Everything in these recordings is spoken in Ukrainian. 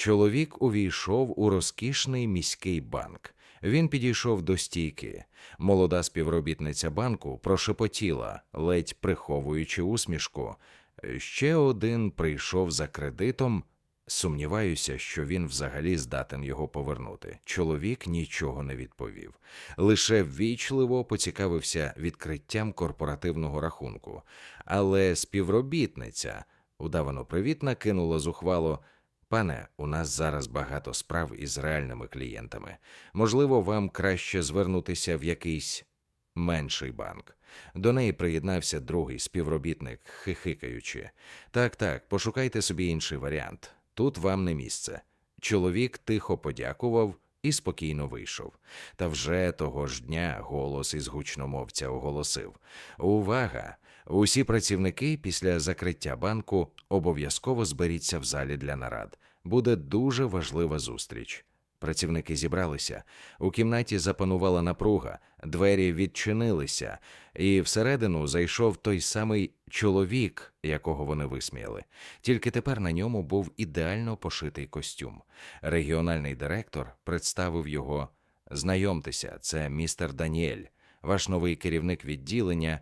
Чоловік увійшов у розкішний міський банк. Він підійшов до стійки. Молода співробітниця банку прошепотіла, ледь приховуючи усмішку. Ще один прийшов за кредитом. Сумніваюся, що він взагалі здатен його повернути. Чоловік нічого не відповів, лише ввічливо поцікавився відкриттям корпоративного рахунку. Але співробітниця, удавано привітна, кинула зухвало. Пане, у нас зараз багато справ із реальними клієнтами. Можливо, вам краще звернутися в якийсь менший банк. До неї приєднався другий співробітник, хихикаючи. Так, так, пошукайте собі інший варіант. Тут вам не місце. Чоловік тихо подякував і спокійно вийшов. Та вже того ж дня голос із гучномовця оголосив: Увага! Усі працівники після закриття банку обов'язково зберіться в залі для нарад. Буде дуже важлива зустріч. Працівники зібралися. У кімнаті запанувала напруга, двері відчинилися, і всередину зайшов той самий чоловік, якого вони висміяли. Тільки тепер на ньому був ідеально пошитий костюм. Регіональний директор представив його. Знайомтеся, це містер Даніель, ваш новий керівник відділення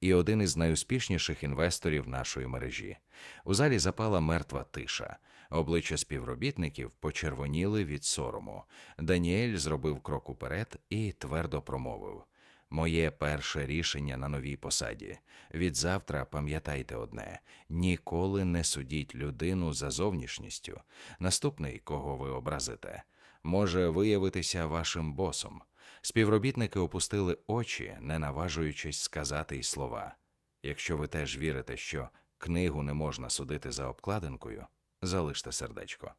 і один із найуспішніших інвесторів нашої мережі. У залі запала мертва тиша. Обличчя співробітників почервоніли від сорому. Даніель зробив крок уперед і твердо промовив: Моє перше рішення на новій посаді. Відзавтра пам'ятайте одне: ніколи не судіть людину за зовнішністю. Наступний, кого ви образите, може виявитися вашим босом. Співробітники опустили очі, не наважуючись сказати й слова. Якщо ви теж вірите, що книгу не можна судити за обкладинкою, залиште сердечко.